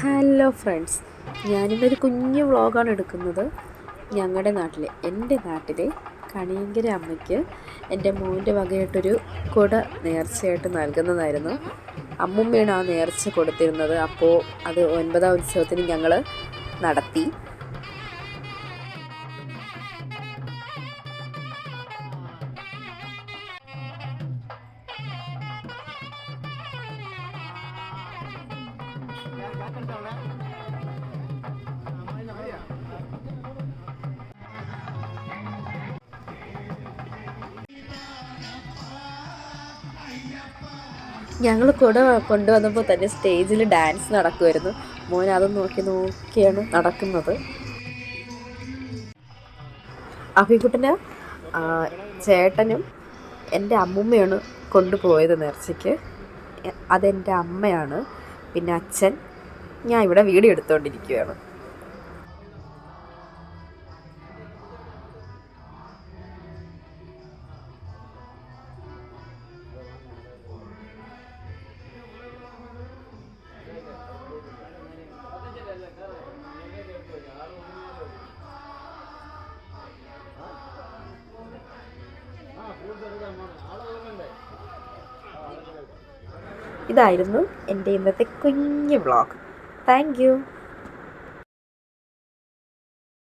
Hello friends ഞാനിന്നൊരു കുഞ്ഞു വ്ളോഗാണ് എടുക്കുന്നത്. ഞങ്ങളുടെ നാട്ടിലെ എന്റെ നാട്ടിലെ കണിയങ്കര അമ്മയ്ക്ക് എന്റെ മോന്റെ വകയായിട്ടൊരു കുട നേർച്ചയായിട്ട് നൽകുന്നതായിരുന്നു. അമ്മുമ്മയാണ് ആ നേർച്ച കൊടുത്തിരുന്നത്. അപ്പോൾ അത് ഒൻപതാം ഉത്സവത്തിന് ഞങ്ങൾ നടത്തി. ഞങ്ങൾ കൂടെ കൊണ്ടുവന്നപ്പോൾ തന്നെ സ്റ്റേജിൽ ഡാൻസ് നടക്കുമായിരുന്നു മോൻ അത് നോക്കി നോക്കിയാണ് നടക്കുന്നത്. അഭികുട്ടന് ചേട്ടനും എന്റെ അമ്മുമ്മയാണ് കൊണ്ടുപോയത് നേർച്ചയ്ക്ക്. അതെന്റെ അമ്മയാണ്. പിന്നെ അച്ഛൻ. ഞാൻ ഇവിടെ വീഡിയോ എടുത്തുകൊണ്ടിരിക്കുകയാണ് ഇതായിരുന്നു എന്റെ ഇന്നത്തെ കുഞ്ഞു വ്ളോഗ്. താങ്ക്